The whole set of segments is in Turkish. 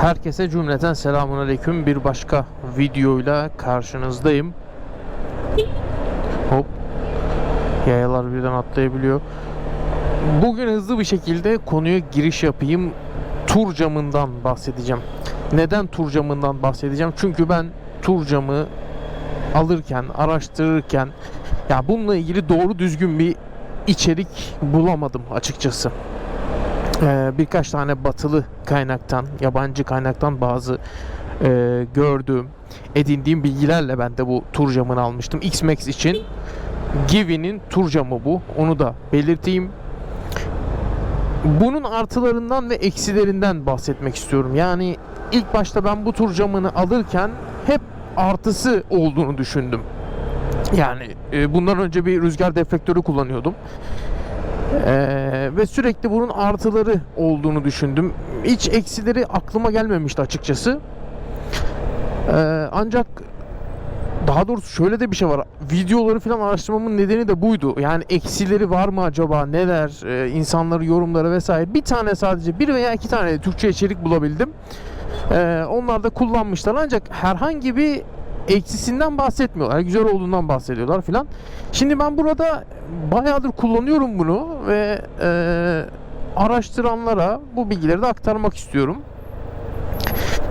Herkese cümleten selamun aleyküm. Bir başka videoyla karşınızdayım. Hop. Yayalar birden atlayabiliyor. Bugün hızlı bir şekilde konuya giriş yapayım. Tur camından bahsedeceğim. Neden tur camından bahsedeceğim? Çünkü ben tur camı alırken, araştırırken ya bununla ilgili doğru düzgün bir içerik bulamadım açıkçası. Ee, birkaç tane batılı kaynaktan, yabancı kaynaktan bazı e, gördüğüm, edindiğim bilgilerle ben de bu tur camını almıştım. X-Max için Givi'nin tur camı bu. Onu da belirteyim. Bunun artılarından ve eksilerinden bahsetmek istiyorum. Yani ilk başta ben bu tur camını alırken hep artısı olduğunu düşündüm. Yani e, bundan önce bir rüzgar deflektörü kullanıyordum. Ee, ve sürekli bunun artıları olduğunu düşündüm. Hiç eksileri aklıma gelmemişti açıkçası. Ee, ancak daha doğrusu şöyle de bir şey var. Videoları falan araştırmamın nedeni de buydu. Yani eksileri var mı acaba? Neler? Ee, insanları yorumları vesaire. Bir tane sadece bir veya iki tane Türkçe içerik bulabildim. Ee, onlar da kullanmışlar ancak herhangi bir eksisinden bahsetmiyorlar. Güzel olduğundan bahsediyorlar filan. Şimdi ben burada bayağıdır kullanıyorum bunu ve e, araştıranlara bu bilgileri de aktarmak istiyorum.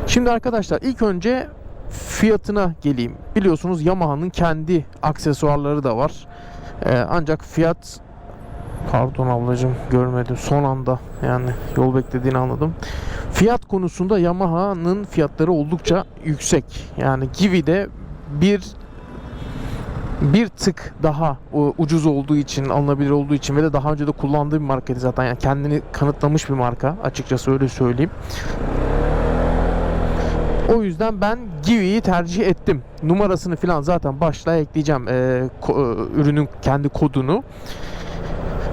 Şimdi arkadaşlar ilk önce fiyatına geleyim. Biliyorsunuz Yamaha'nın kendi aksesuarları da var. E, ancak fiyat Pardon ablacığım görmedim son anda yani yol beklediğini anladım. Fiyat konusunda Yamaha'nın fiyatları oldukça yüksek. Yani Givi'de bir bir tık daha ucuz olduğu için, alınabilir olduğu için ve de daha önce de kullandığı bir markaydı zaten. Yani kendini kanıtlamış bir marka açıkçası öyle söyleyeyim. O yüzden ben Givi'yi tercih ettim. Numarasını falan zaten başlığa ekleyeceğim. Ee, ürünün kendi kodunu.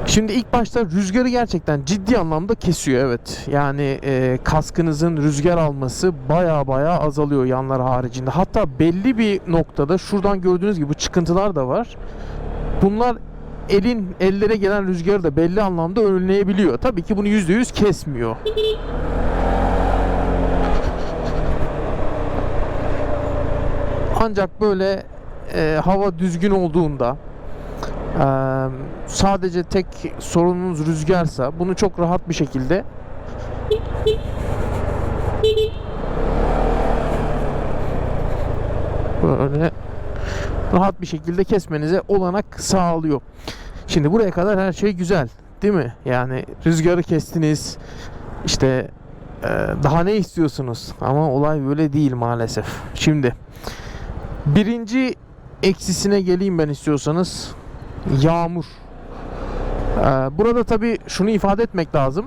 Şimdi ilk başta rüzgarı gerçekten ciddi anlamda kesiyor evet. Yani e, kaskınızın rüzgar alması baya baya azalıyor yanlar haricinde. Hatta belli bir noktada şuradan gördüğünüz gibi çıkıntılar da var. Bunlar elin ellere gelen rüzgarı da belli anlamda önleyebiliyor. Tabii ki bunu %100 kesmiyor. Ancak böyle e, hava düzgün olduğunda ee, sadece tek sorununuz rüzgarsa bunu çok rahat bir şekilde böyle rahat bir şekilde kesmenize olanak sağlıyor. Şimdi buraya kadar her şey güzel, değil mi? Yani rüzgarı kestiniz. İşte daha ne istiyorsunuz? Ama olay böyle değil maalesef. Şimdi birinci eksisine geleyim ben istiyorsanız yağmur. Ee, burada tabi şunu ifade etmek lazım.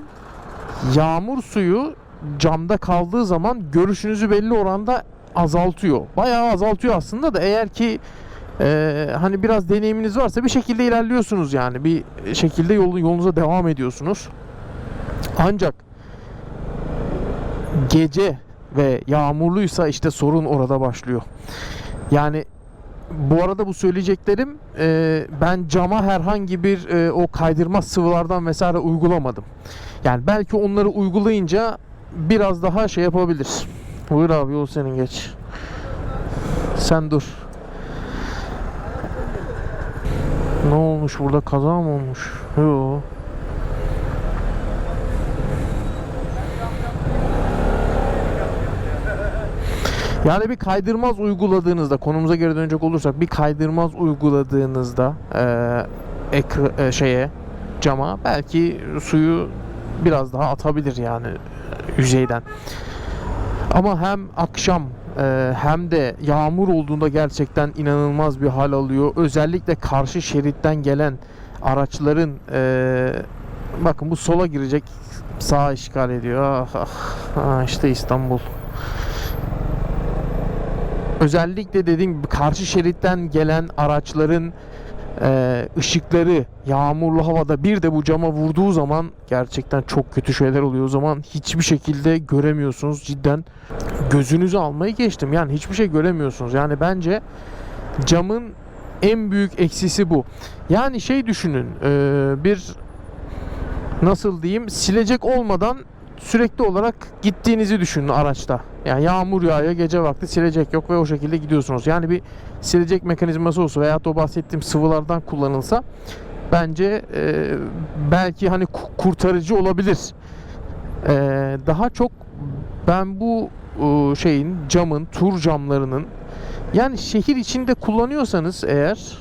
Yağmur suyu camda kaldığı zaman görüşünüzü belli oranda azaltıyor. Bayağı azaltıyor aslında da eğer ki e, hani biraz deneyiminiz varsa bir şekilde ilerliyorsunuz yani bir şekilde yolu, yolunuza devam ediyorsunuz. Ancak gece ve yağmurluysa işte sorun orada başlıyor. Yani bu arada bu söyleyeceklerim e, ben cama herhangi bir e, o kaydırma sıvılardan vesaire uygulamadım. Yani belki onları uygulayınca biraz daha şey yapabilir. Buyur abi yol senin geç. Sen dur. Ne olmuş burada kaza mı olmuş? Yo. Yani bir kaydırmaz uyguladığınızda konumuza geri dönecek olursak bir kaydırmaz uyguladığınızda e, ekra- e, şeye cama belki suyu biraz daha atabilir yani e, yüzeyden. Ama hem akşam e, hem de yağmur olduğunda gerçekten inanılmaz bir hal alıyor. Özellikle karşı şeritten gelen araçların e, bakın bu sola girecek sağa işgal ediyor. Ah, ah, ah işte İstanbul. Özellikle dediğim gibi karşı şeritten gelen araçların e, ışıkları yağmurlu havada bir de bu cama vurduğu zaman gerçekten çok kötü şeyler oluyor. O zaman hiçbir şekilde göremiyorsunuz. Cidden gözünüzü almayı geçtim. Yani hiçbir şey göremiyorsunuz. Yani bence camın en büyük eksisi bu. Yani şey düşünün e, bir nasıl diyeyim silecek olmadan sürekli olarak gittiğinizi düşünün araçta. Yani yağmur yağıyor gece vakti silecek yok ve o şekilde gidiyorsunuz. Yani bir silecek mekanizması olsa veya o bahsettiğim sıvılardan kullanılsa bence e, belki hani ku- kurtarıcı olabilir. E, daha çok ben bu e, şeyin camın tur camlarının yani şehir içinde kullanıyorsanız eğer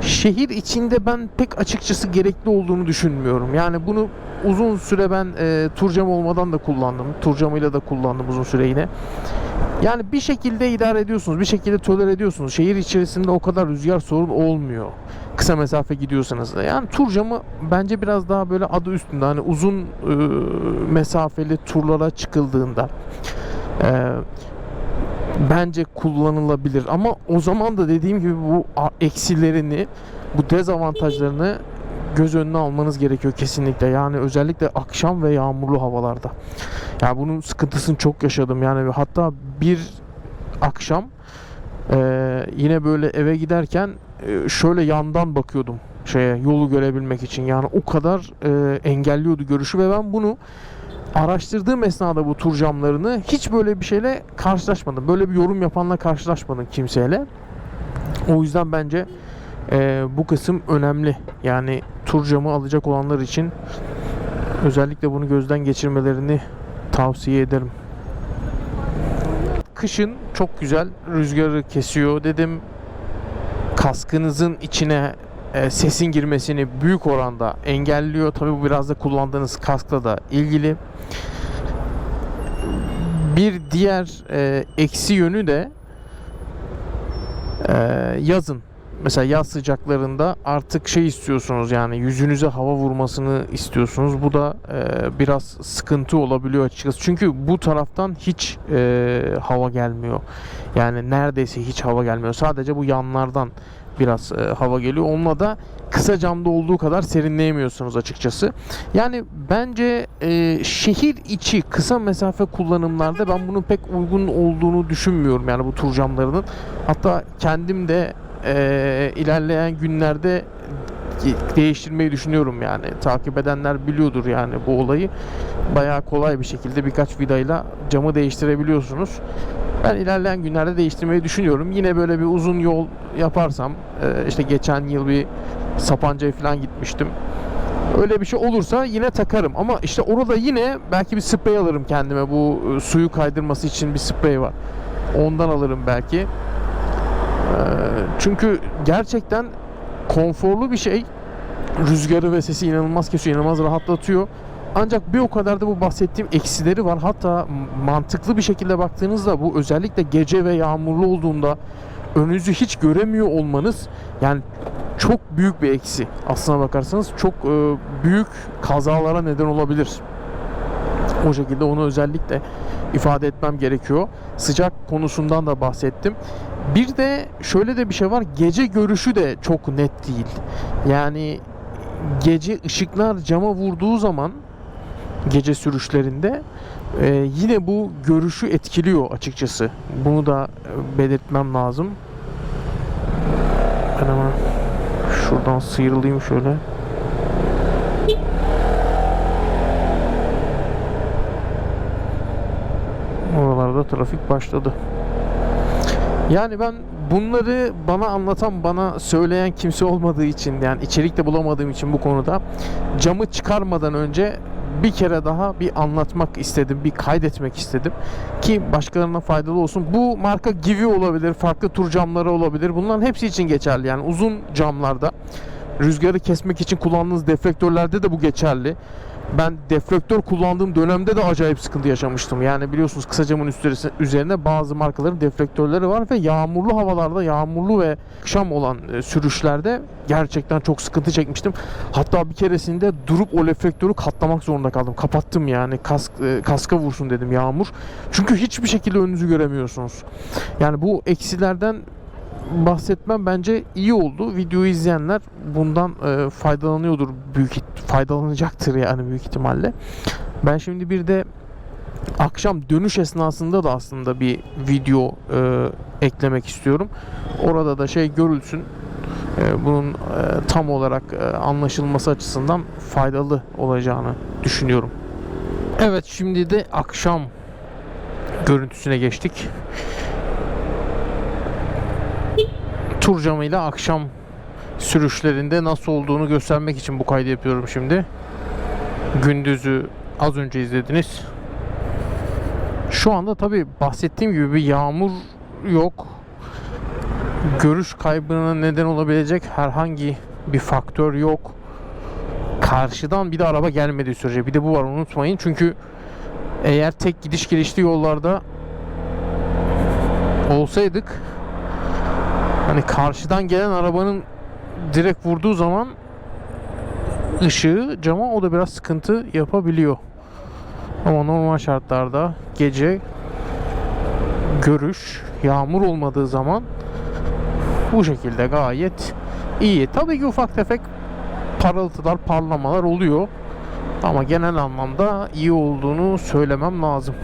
şehir içinde ben pek açıkçası gerekli olduğunu düşünmüyorum. Yani bunu uzun süre ben e, tur camı olmadan da kullandım. Tur camıyla da kullandım uzun süre yine. Yani bir şekilde idare ediyorsunuz, bir şekilde tolere ediyorsunuz. Şehir içerisinde o kadar rüzgar sorun olmuyor. Kısa mesafe gidiyorsanız da. Yani tur camı bence biraz daha böyle adı üstünde. Hani uzun e, mesafeli turlara çıkıldığında e, bence kullanılabilir. Ama o zaman da dediğim gibi bu eksilerini, bu dezavantajlarını göz önüne almanız gerekiyor kesinlikle. Yani özellikle akşam ve yağmurlu havalarda. Ya bunun sıkıntısını çok yaşadım. Yani hatta bir akşam e, yine böyle eve giderken e, şöyle yandan bakıyordum şeye yolu görebilmek için. Yani o kadar e, engelliyordu görüşü ve ben bunu araştırdığım esnada bu tur camlarını hiç böyle bir şeyle karşılaşmadım. Böyle bir yorum yapanla karşılaşmadım kimseyle. O yüzden bence e, bu kısım önemli. Yani tur camı alacak olanlar için özellikle bunu gözden geçirmelerini tavsiye ederim. Kışın çok güzel rüzgarı kesiyor dedim. Kaskınızın içine e, sesin girmesini büyük oranda engelliyor. Tabii bu biraz da kullandığınız kaskla da ilgili. Bir diğer e, eksi yönü de e, yazın. Mesela yaz sıcaklarında artık şey istiyorsunuz yani yüzünüze hava vurmasını istiyorsunuz. Bu da e, biraz sıkıntı olabiliyor açıkçası. Çünkü bu taraftan hiç e, hava gelmiyor. Yani neredeyse hiç hava gelmiyor. Sadece bu yanlardan biraz e, hava geliyor. Onunla da kısa camda olduğu kadar serinleyemiyorsunuz açıkçası. Yani bence e, şehir içi kısa mesafe kullanımlarda ben bunun pek uygun olduğunu düşünmüyorum. Yani bu tur camlarının. Hatta kendim de e, ilerleyen günlerde değiştirmeyi düşünüyorum yani. Takip edenler biliyordur yani bu olayı. Bayağı kolay bir şekilde birkaç vidayla camı değiştirebiliyorsunuz. Ben ilerleyen günlerde değiştirmeyi düşünüyorum. Yine böyle bir uzun yol yaparsam e, işte geçen yıl bir Sapanca'ya falan gitmiştim. Öyle bir şey olursa yine takarım ama işte orada yine belki bir sprey alırım kendime. Bu e, suyu kaydırması için bir sprey var. Ondan alırım belki. E, Çünkü gerçekten konforlu bir şey. Rüzgarı ve sesi inanılmaz kesiyor, inanılmaz rahatlatıyor. Ancak bir o kadar da bu bahsettiğim eksileri var. Hatta mantıklı bir şekilde baktığınızda bu özellikle gece ve yağmurlu olduğunda önünüzü hiç göremiyor olmanız yani çok büyük bir eksi. Aslına bakarsanız çok e, büyük kazalara neden olabilir. O şekilde onu özellikle ifade etmem gerekiyor. Sıcak konusundan da bahsettim. Bir de şöyle de bir şey var. Gece görüşü de çok net değil. Yani gece ışıklar cama vurduğu zaman gece sürüşlerinde e, yine bu görüşü etkiliyor açıkçası. Bunu da e, belirtmem lazım. Ben hemen şuradan sıyrılayım şöyle. Oralarda trafik başladı. Yani ben bunları bana anlatan, bana söyleyen kimse olmadığı için yani içerik de bulamadığım için bu konuda camı çıkarmadan önce bir kere daha bir anlatmak istedim, bir kaydetmek istedim ki başkalarına faydalı olsun. Bu marka Givi olabilir, farklı tur camları olabilir. Bunların hepsi için geçerli. Yani uzun camlarda rüzgarı kesmek için kullandığınız deflektörlerde de bu geçerli. Ben deflektör kullandığım dönemde de acayip sıkıntı yaşamıştım. Yani biliyorsunuz kısa camın üzerine bazı markaların deflektörleri var ve yağmurlu havalarda, yağmurlu ve akşam olan e, sürüşlerde gerçekten çok sıkıntı çekmiştim. Hatta bir keresinde durup o reflektörü katlamak zorunda kaldım. Kapattım yani kask, e, kaska vursun dedim yağmur. Çünkü hiçbir şekilde önünüzü göremiyorsunuz. Yani bu eksilerden bahsetmem bence iyi oldu. Videoyu izleyenler bundan e, faydalanıyordur büyük faydalanacaktır yani büyük ihtimalle. Ben şimdi bir de akşam dönüş esnasında da aslında bir video e, eklemek istiyorum. Orada da şey görülsün. e, bunun e, tam olarak e, anlaşılması açısından faydalı olacağını düşünüyorum. Evet şimdi de akşam görüntüsüne geçtik. Tur camıyla akşam sürüşlerinde nasıl olduğunu göstermek için bu kaydı yapıyorum şimdi. Gündüzü az önce izlediniz. Şu anda tabi bahsettiğim gibi bir yağmur yok. Görüş kaybına neden olabilecek herhangi bir faktör yok. Karşıdan bir de araba gelmediği sürece bir de bu var unutmayın. Çünkü eğer tek gidiş gelişli yollarda olsaydık hani karşıdan gelen arabanın direkt vurduğu zaman ışığı cama o da biraz sıkıntı yapabiliyor. Ama normal şartlarda gece görüş yağmur olmadığı zaman bu şekilde gayet iyi. Tabii ki ufak tefek parıltılar, parlamalar oluyor. Ama genel anlamda iyi olduğunu söylemem lazım.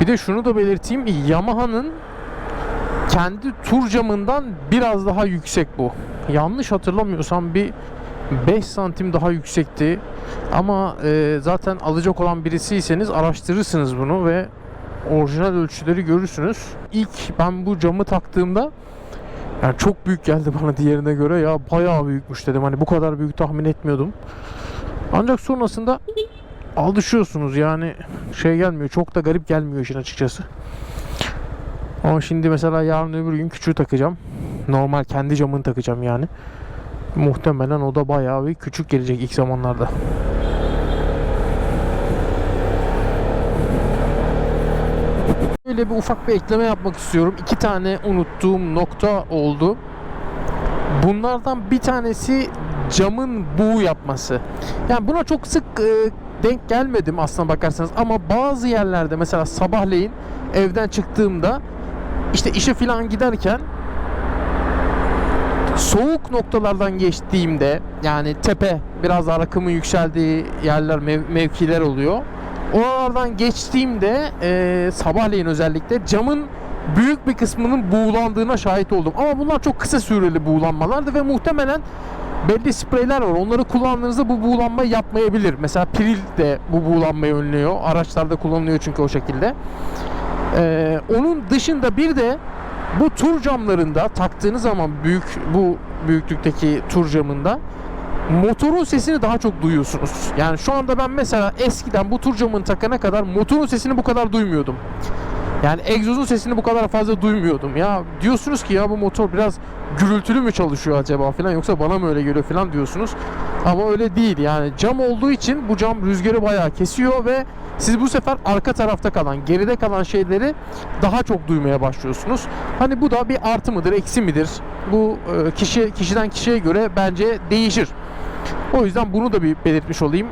Bir de şunu da belirteyim. Yamaha'nın kendi tur camından biraz daha yüksek bu. Yanlış hatırlamıyorsam bir 5 santim daha yüksekti. Ama e, zaten alacak olan birisiyseniz araştırırsınız bunu ve orijinal ölçüleri görürsünüz. İlk ben bu camı taktığımda yani çok büyük geldi bana diğerine göre ya bayağı büyükmüş dedim. Hani bu kadar büyük tahmin etmiyordum. Ancak sonrasında alışıyorsunuz yani şey gelmiyor. Çok da garip gelmiyor işin açıkçası. Ama şimdi mesela yarın öbür gün küçüğü takacağım. Normal kendi camını takacağım yani. Muhtemelen o da bayağı bir küçük gelecek ilk zamanlarda. Böyle bir ufak bir ekleme yapmak istiyorum. İki tane unuttuğum nokta oldu. Bunlardan bir tanesi camın buğu yapması. Yani buna çok sık e, denk gelmedim aslına bakarsanız ama bazı yerlerde mesela sabahleyin evden çıktığımda işte işe falan giderken soğuk noktalardan geçtiğimde yani tepe biraz daha rakımın yükseldiği yerler mev- mevkiler oluyor. Oralardan geçtiğimde e, sabahleyin özellikle camın büyük bir kısmının buğulandığına şahit oldum. Ama bunlar çok kısa süreli buğulanmalardı ve muhtemelen belli spreyler var. Onları kullandığınızda bu buğulanma yapmayabilir. Mesela piril de bu buğulanmayı önlüyor. Araçlarda kullanılıyor çünkü o şekilde. Ee, onun dışında bir de bu tur camlarında taktığınız zaman büyük bu büyüklükteki tur camında motorun sesini daha çok duyuyorsunuz. Yani şu anda ben mesela eskiden bu tur camını takana kadar motorun sesini bu kadar duymuyordum. Yani egzozun sesini bu kadar fazla duymuyordum. Ya diyorsunuz ki ya bu motor biraz gürültülü mü çalışıyor acaba falan yoksa bana mı öyle geliyor falan diyorsunuz. Ama öyle değil yani cam olduğu için bu cam rüzgarı bayağı kesiyor ve siz bu sefer arka tarafta kalan, geride kalan şeyleri daha çok duymaya başlıyorsunuz. Hani bu da bir artı mıdır, eksi midir? Bu e, kişi kişiden kişiye göre bence değişir. O yüzden bunu da bir belirtmiş olayım.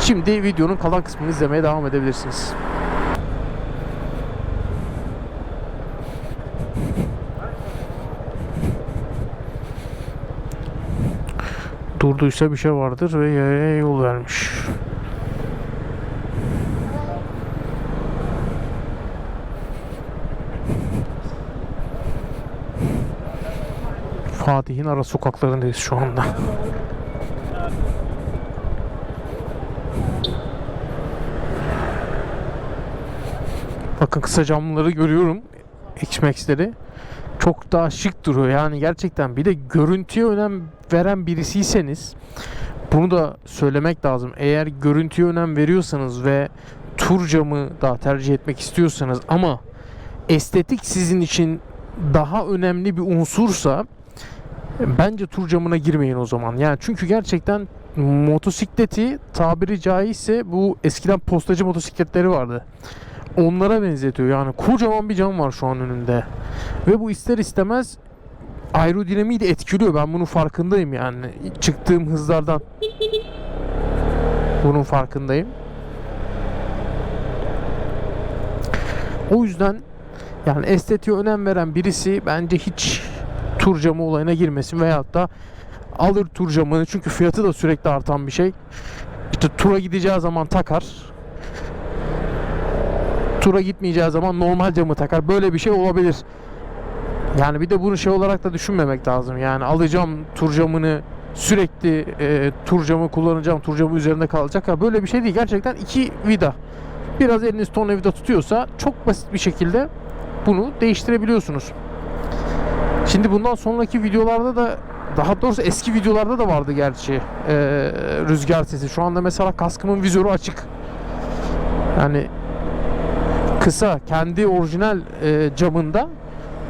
Şimdi videonun kalan kısmını izlemeye devam edebilirsiniz. Durduysa bir şey vardır ve yaya yol vermiş. Fatih'in ara sokaklarındayız şu anda. Bakın kısa camları görüyorum. X-Max'leri. Çok daha şık duruyor. Yani gerçekten bir de görüntüye önem veren birisiyseniz bunu da söylemek lazım. Eğer görüntüye önem veriyorsanız ve tur camı da tercih etmek istiyorsanız ama estetik sizin için daha önemli bir unsursa bence tur camına girmeyin o zaman. Yani çünkü gerçekten motosikleti tabiri caizse bu eskiden postacı motosikletleri vardı. Onlara benzetiyor. Yani kocaman bir cam var şu an önünde. Ve bu ister istemez aerodinamiği de etkiliyor. Ben bunun farkındayım yani. Çıktığım hızlardan bunun farkındayım. O yüzden yani estetiğe önem veren birisi bence hiç tur camı olayına girmesin veyahut da alır tur camını çünkü fiyatı da sürekli artan bir şey. İşte tura gideceği zaman takar. Tura gitmeyeceği zaman normal camı takar. Böyle bir şey olabilir. Yani bir de bunu şey olarak da düşünmemek lazım. Yani alacağım tur camını sürekli e, tur camı kullanacağım, tur camı üzerinde kalacak. Ya böyle bir şey değil. Gerçekten iki vida. Biraz eliniz tornavida tutuyorsa çok basit bir şekilde bunu değiştirebiliyorsunuz. Şimdi bundan sonraki videolarda da daha doğrusu eski videolarda da vardı gerçi e, rüzgar sesi. Şu anda mesela kaskımın vizörü açık. Yani kısa kendi orijinal e, camında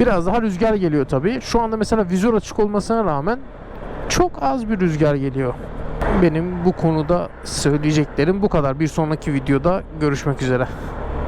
biraz daha rüzgar geliyor tabii. Şu anda mesela vizör açık olmasına rağmen çok az bir rüzgar geliyor. Benim bu konuda söyleyeceklerim bu kadar. Bir sonraki videoda görüşmek üzere.